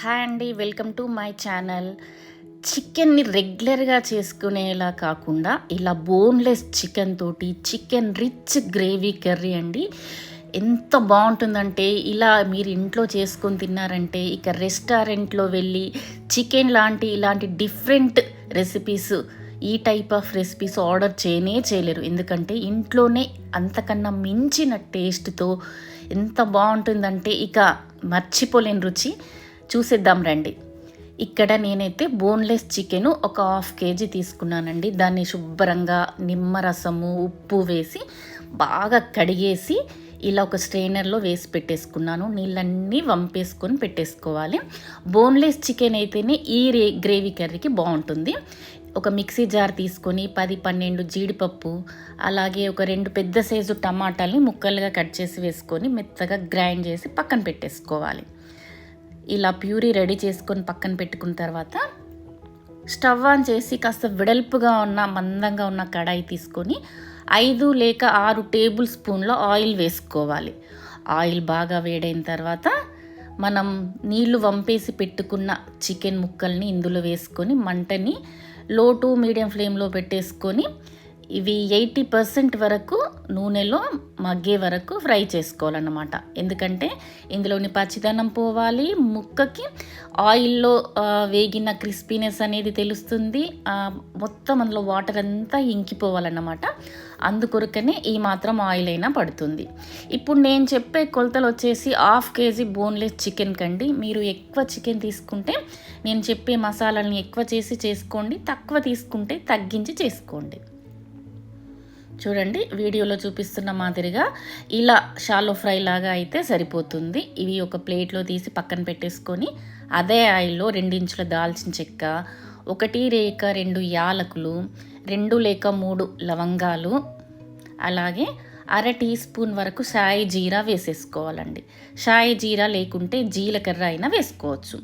Hi అండి welcome to my channel. చికెన్ని రెగ్యులర్గా చేసుకునేలా కాకుండా ఇలా బోన్లెస్ చికెన్ తోటి చికెన్ రిచ్ గ్రేవీ కర్రీ అండి. ఎంత బాగుంటుందంటే ఇలా మీరు ఇంట్లో చేసుకొని తిన్నారంటే ఇక రెస్టారెంట్లో వెళ్ళి చికెన్ లాంటి ఇలాంటి డిఫరెంట్ రెసిపీస్ ఈ టైప్ ఆఫ్ రెసిపీస్ ఆర్డర్ చేయనే చేయలేరు. ఎందుకంటే ఇంట్లోనే అంతకన్నా మించిన టేస్ట్తో ఎంత బాగుంటుందంటే ఇక మర్చిపోలేని రుచి. చూసేద్దాం రండి. ఇక్కడ నేనైతే బోన్లెస్ చికెన్ ఒక హాఫ్ కేజీ తీసుకున్నానండి. దాన్ని శుభ్రంగా నిమ్మరసము ఉప్పు వేసి బాగా కడిగేసి ఇలా ఒక స్ట్రైనర్లో వేసి పెట్టేసుకున్నాను. నీళ్ళన్నీ వంపేసుకొని పెట్టేసుకోవాలి. బోన్లెస్ చికెన్ అయితేనే ఈ రే గ్రేవీ కర్రీకి బాగుంటుంది. ఒక మిక్సీ జార్ తీసుకొని పది పన్నెండు జీడిపప్పు అలాగే ఒక రెండు పెద్ద సైజు టమాటాలని ముక్కలుగా కట్ చేసి వేసుకొని మెత్తగా గ్రైండ్ చేసి పక్కన పెట్టేసుకోవాలి. ఇలా ప్యూరీ రెడీ చేసుకొని పక్కన పెట్టుకున్న తర్వాత స్టవ్ ఆన్ చేసి కాస్త వెడల్పుగా ఉన్న మందంగా ఉన్న కడాయి తీసుకొని ఐదు లేక ఆరు టేబుల్ స్పూన్ల ఆయిల్ వేసుకోవాలి. ఆయిల్ బాగా వేడైన తర్వాత మనం నీళ్ళు వంపేసి పెట్టుకున్న చికెన్ ముక్కల్ని ఇందులో వేసుకొని మంటని లో టు మీడియం ఫ్లేమ్లో పెట్టేసుకొని ఇవి ఎయిటీ పర్సెంట్ వరకు నూనెలో మగ్గే వరకు ఫ్రై చేసుకోవాలన్నమాట. ఎందుకంటే ఇందులోని పచ్చిదనం పోవాలి ముక్కకి ఆయిల్లో వేగిన క్రిస్పీనెస్ అనేది తెలుస్తుంది. మొత్తం అందులో వాటర్ అంతా ఇంకిపోవాలన్నమాట. అందుకొరకనే ఈ మాత్రం ఆయిల్ అయినా పడుతుంది. ఇప్పుడు నేను చెప్పే కొలతలు వచ్చేసి హాఫ్ కేజీ బోన్లెస్ చికెన్ కండి. మీరు ఎక్కువ చికెన్ తీసుకుంటే నేను చెప్పే మసాలాలని ఎక్కువ చేసి చేసుకోండి తక్కువ తీసుకుంటే తగ్గించి చేసుకోండి. చూడండి వీడియోలో చూపిస్తున్న మాదిరిగా ఇలా షాలో ఫ్రై లాగా అయితే సరిపోతుంది. ఇవి ఒక ప్లేట్లో తీసి పక్కన పెట్టేసుకొని అదే ఆయిల్లో రెండించుల దాల్చిన చెక్క ఒకటి రేక రెండు యాలకులు రెండు లేక మూడు లవంగాలు అలాగే అర టీ స్పూన్ వరకు షాయి జీరా వేసేసుకోవాలండి. షాయి జీరా లేకుంటే జీలకర్ర అయినా వేసుకోవచ్చు.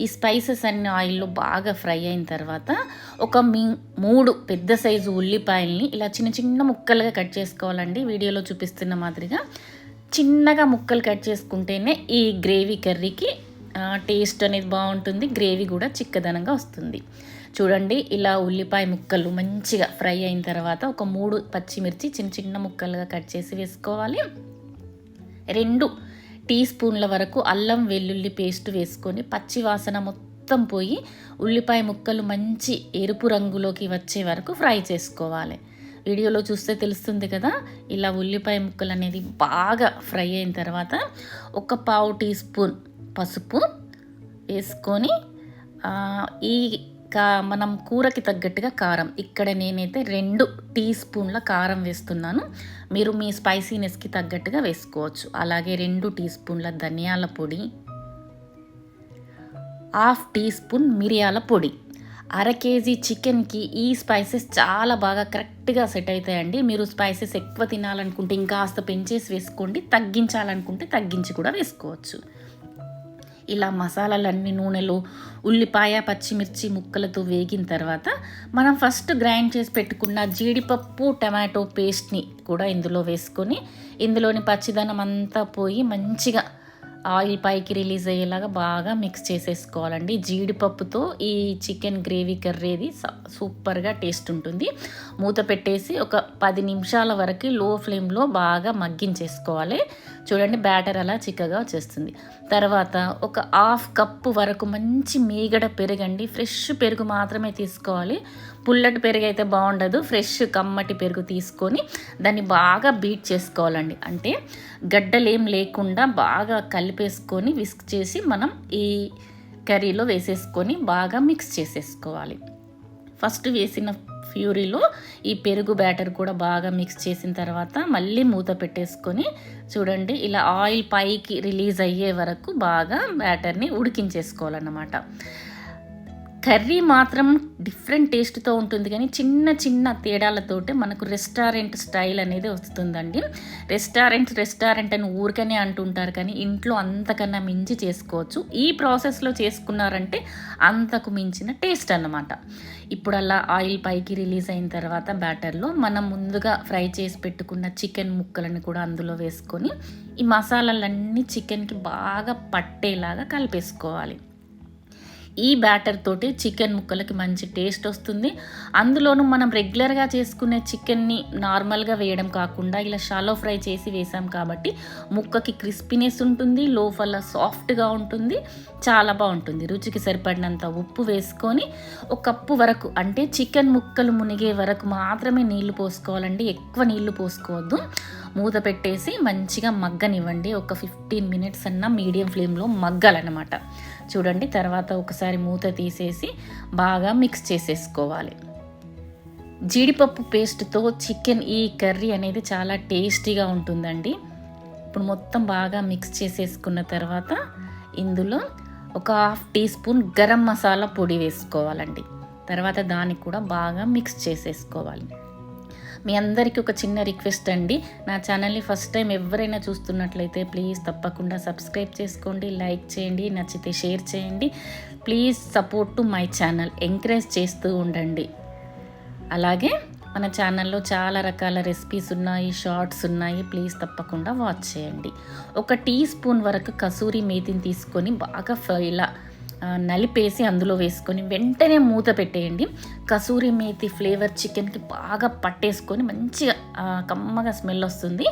ఈ స్పైసెస్ అన్ని ఆయిల్లో బాగా ఫ్రై అయిన తర్వాత ఒక మీ మూడు పెద్ద సైజు ఉల్లిపాయల్ని ఇలా చిన్న చిన్న ముక్కలుగా కట్ చేసుకోవాలండి. వీడియోలో చూపిస్తున్న మాదిరిగా చిన్నగా ముక్కలు కట్ చేసుకుంటేనే ఈ గ్రేవీ కర్రీకి టేస్ట్ అనేది బాగుంటుంది. గ్రేవీ కూడా చిక్కదనంగా వస్తుంది. చూడండి ఇలా ఉల్లిపాయ ముక్కలు మంచిగా ఫ్రై అయిన తర్వాత ఒక మూడు పచ్చిమిర్చి చిన్న చిన్న ముక్కలుగా కట్ చేసి వేసుకోవాలి. రెండు టీ స్పూన్ల వరకు అల్లం వెల్లుల్లి పేస్ట్ వేసుకొని పచ్చి వాసన మొత్తం పోయి ఉల్లిపాయ ముక్కలు మంచి ఎరుపు రంగులోకి వచ్చే వరకు ఫ్రై చేసుకోవాలి. వీడియోలో చూస్తే తెలుస్తుంది కదా ఇలా ఉల్లిపాయ ముక్కలు అనేది బాగా ఫ్రై అయిన తర్వాత ఒక పావు టీ స్పూన్ పసుపు వేసుకొని ఈ కా మనం కూరకి తగ్గట్టుగా కారం. ఇక్కడ నేనైతే రెండు టీ స్పూన్ల కారం వేస్తున్నాను. మీరు మీ స్పైసీనెస్కి తగ్గట్టుగా వేసుకోవచ్చు. అలాగే రెండు టీ స్పూన్ల ధనియాల పొడి హాఫ్ టీ స్పూన్ మిరియాల పొడి. అర కేజీ చికెన్కి ఈ స్పైసెస్ చాలా బాగా కరెక్ట్గా సెట్ అవుతాయండి. మీరు స్పైసెస్ ఎక్కువ తినాలనుకుంటే ఇంకా కాస్త పెంచేసి వేసుకోండి. తగ్గించాలనుకుంటే తగ్గించి కూడా వేసుకోవచ్చు. ఇలా మసాలాలన్నీ నూనెలో ఉల్లిపాయ పచ్చిమిర్చి ముక్కలతో వేగిన తర్వాత మనం ఫస్ట్ గ్రైండ్ చేసి పెట్టుకున్న జీడిపప్పు టమాటో పేస్ట్ని కూడా ఇందులో వేసుకొని ఇందులోని పచ్చిదనం అంతా పోయి మంచిగా ఆయిల్ పైకి రిలీజ్ అయ్యేలాగా బాగా మిక్స్ చేసేసుకోవాలండి. జీడిపప్పుతో ఈ చికెన్ గ్రేవీ కర్రీది సూపర్గా టేస్ట్ ఉంటుంది. మూత పెట్టేసి ఒక పది నిమిషాల వరకు లో ఫ్లేమ్లో బాగా మగ్గించేసుకోవాలి. చూడండి బ్యాటర్ అలా చిక్కగా వచ్చేస్తుంది. తర్వాత ఒక హాఫ్ కప్పు వరకు మంచి మీగడ పెరుగండి. ఫ్రెష్ పెరుగు మాత్రమే తీసుకోవాలి. పుల్లటి పెరుగు అయితే బాగుండదు. ఫ్రెష్ కమ్మటి పెరుగు తీసుకొని దాన్ని బాగా బీట్ చేసుకోవాలండి. అంటే గడ్డలేం లేకుండా బాగా కలిపేసుకొని విస్క్ చేసి మనం ఈ కర్రీలో వేసేసుకొని బాగా మిక్స్ చేసేసుకోవాలి. ఫస్ట్ వేసిన ఫ్యూరీలో ఈ పెరుగు బ్యాటర్ కూడా బాగా మిక్స్ చేసిన తర్వాత మళ్ళీ మూత పెట్టేసుకొని చూడండి ఇలా ఆయిల్ పైకి రిలీజ్ అయ్యే వరకు బాగా బ్యాటర్ని ఉడికించేసుకోవాలన్నమాట. కర్రీ మాత్రం డిఫరెంట్ టేస్ట్తో ఉంటుంది కానీ చిన్న చిన్న తేడాలతోటే మనకు రెస్టారెంట్ స్టైల్ అనేది వస్తుందండి. రెస్టారెంట్ రెస్టారెంట్ అని ఊరికనే అంటుంటారు కానీ ఇంట్లో అంతకన్నా మించి చేసుకోవచ్చు. ఈ ప్రాసెస్లో చేసుకున్నారంటే అంతకు మించిన టేస్ట్ అన్నమాట. ఇప్పుడు అలా ఆయిల్ పైకి రిలీజ్ అయిన తర్వాత బ్యాటర్లో మనం ముందుగా ఫ్రై చేసి పెట్టుకున్న చికెన్ ముక్కలను కూడా అందులో వేసుకొని ఈ మసాలాలన్నీ చికెన్కి బాగా పట్టేలాగా కలిపేసుకోవాలి. ఈ బ్యాటర్ తోటి చికెన్ ముక్కలకి మంచి టేస్ట్ వస్తుంది. అందులోనూ మనం రెగ్యులర్గా చేసుకునే చికెన్ని నార్మల్గా వేయడం కాకుండా ఇలా షాలో ఫ్రై చేసి వేసాం కాబట్టి ముక్కకి క్రిస్పీనెస్ ఉంటుంది లోపల సాఫ్ట్గా ఉంటుంది చాలా బాగుంటుంది. రుచికి సరిపడినంత ఉప్పు వేసుకొని ఒక కప్పు వరకు అంటే చికెన్ ముక్కలు మునిగే వరకు మాత్రమే నీళ్ళు పోసుకోవాలండి. ఎక్కువ నీళ్ళు పోసుకోవద్దు. మూత పెట్టేసి మంచిగా మగ్గనివ్వండి. ఒక ఫిఫ్టీన్ మినిట్స్ అన్న మీడియం ఫ్లేమ్లో మగ్గాలన్నమాట. చూడండి తర్వాత ఒకసారి మూత తీసేసి బాగా మిక్స్ చేసేసుకోవాలి. జీడిపప్పు పేస్ట్తో చికెన్ ఈ కర్రీ అనేది చాలా టేస్టీగా ఉంటుందండి. ఇప్పుడు మొత్తం బాగా మిక్స్ చేసేసుకున్న తర్వాత ఇందులో ఒక half teaspoon garam masala పొడి వేసుకోవాలండి. తర్వాత దానికి కూడా బాగా మిక్స్ చేసేసుకోవాలి. మీ అందరికీ ఒక చిన్న రిక్వెస్ట్ అండి. నా ఛానల్ని ఫస్ట్ టైం ఎవరైనా చూస్తున్నట్లయితే ప్లీజ్ తప్పకుండా సబ్స్క్రైబ్ చేసుకోండి లైక్ చేయండి నచ్చితే షేర్ చేయండి. Please support to my channel encourage చేస్తూ ఉండండి. అలాగే మన ఛానల్లో చాలా రకాల రెసిపీస్ ఉన్నాయి షార్ట్స్ ఉన్నాయి ప్లీజ్ తప్పకుండా వాచ్ చేయండి. ఒక టీ స్పూన్ వరకు కసూరి మేతిని తీసుకొని బాగా ఇలా నలిపేసి అందులో వేసుకొని వెంటనే మూత పెట్టేయండి. కసూరి మేతి ఫ్లేవర్ చికెన్కి బాగా పట్టేసుకొని మంచిగా కమ్మగా స్మెల్ వస్తుంది.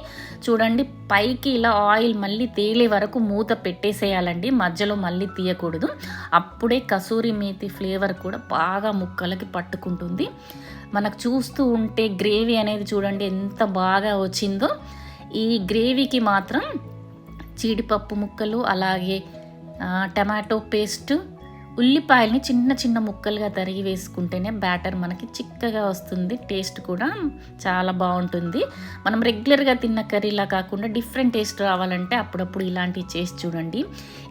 చూడండి పైకి ఇలా ఆయిల్ మళ్ళీ తేలే వరకు మూత పెట్టేసేయాలండి. మధ్యలో మళ్ళీ తీయకూడదు. అప్పుడే కసూరి మేతి ఫ్లేవర్ కూడా బాగా ముక్కలకి పట్టుకుంటుంది. మనకు చూస్తూ ఉంటే గ్రేవీ అనేది చూడండి ఎంత బాగా వచ్చిందో. ఈ గ్రేవీకి మాత్రం జీడిపప్పు ముక్కలు అలాగే టమాటో పేస్ట్ ఉల్లిపాయల్ని చిన్న చిన్న ముక్కలుగా తరిగి వేసుకుంటేనే బ్యాటర్ మనకి చిక్కగా వస్తుంది. టేస్ట్ కూడా చాలా బాగుంటుంది. మనం రెగ్యులర్గా తిన్న కర్రీలా కాకుండా డిఫరెంట్ టేస్ట్ రావాలంటే అప్పుడప్పుడు ఇలాంటివి చేసి చూడండి.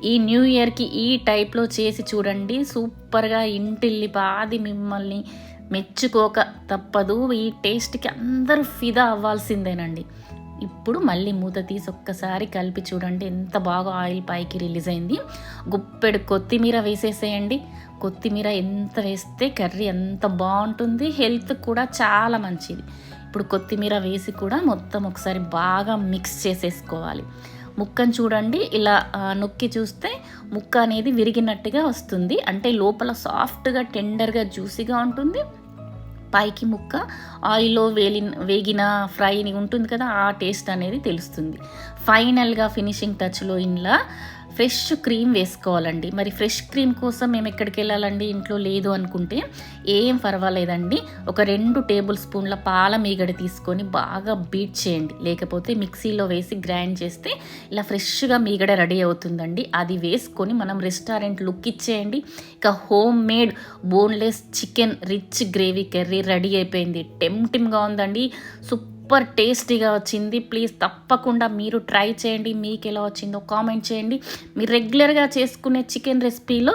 ఈ న్యూ ఇయర్కి ఈ టైప్లో చేసి చూడండి. సూపర్గా ఇంటిల్లి పాది మిమ్మల్ని మెచ్చుకోక తప్పదు. ఈ టేస్ట్కి అందరూ ఫిదా అవ్వాల్సిందేనండి. ఇప్పుడు మళ్ళీ మూత తీసి ఒక్కసారి కలిపి చూడండి. ఎంత బాగా ఆయిల్ పైకి రిలీజ్ అయింది. గుప్పెడు కొత్తిమీర వేసేసేయండి. కొత్తిమీర ఎంత వేస్తే కర్రీ ఎంత బాగుంటుంది. హెల్త్ కూడా చాలా మంచిది. ఇప్పుడు కొత్తిమీర వేసి కూడా మొత్తం ఒకసారి బాగా మిక్స్ చేసేసుకోవాలి. ముక్కను చూడండి. ఇలా నొక్కి చూస్తే ముక్క అనేది విరిగినట్టుగా వస్తుంది. అంటే లోపల సాఫ్ట్గా టెండర్గా జ్యూసీగా ఉంటుంది. పైకి ముక్క ఆయిల్లో వేలి వేగిన ఫ్రైని ఉంటుంది కదా ఆ టేస్ట్ అనేది తెలుస్తుంది. ఫైనల్గా ఫినిషింగ్ టచ్లో ఇన్లా ఫ్రెష్ క్రీమ్ వేసుకోవాలండి. మరి ఫ్రెష్ క్రీమ్ కోసం మేము ఎక్కడికి వెళ్ళాలండి? ఇంట్లో లేదు అనుకుంటే ఏం పర్వాలేదండి. ఒక రెండు టేబుల్ స్పూన్ల పాల మీగడ తీసుకొని బాగా బీట్ చేయండి. లేకపోతే మిక్సీలో వేసి గ్రైండ్ చేస్తే ఇలా ఫ్రెష్గా మీగడ రెడీ అవుతుందండి. అది వేసుకొని మనం రెస్టారెంట్ లుక్ ఇచ్చేయండి. ఇక homemade boneless chicken rich gravy curry ready అయిపోయింది. టెంప్టిమ్గా ఉందండి. సూపర్ సూపర్ టేస్టీగా వచ్చింది. ప్లీజ్ తప్పకుండా మీరు ట్రై చేయండి. మీకు ఎలా వచ్చిందో కామెంట్ చేయండి. మీరు రెగ్యులర్గా చేసుకునే చికెన్ రెసిపీలో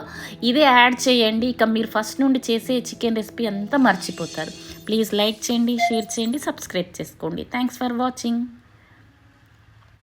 ఇదే యాడ్ చేయండి. ఇక మీరు ఫస్ట్ నుండి చేసే చికెన్ రెసిపీ అంతా మర్చిపోతారు. ప్లీజ్ లైక్ చేయండి షేర్ చేయండి సబ్స్క్రైబ్ చేసుకోండి. Thanks for watching.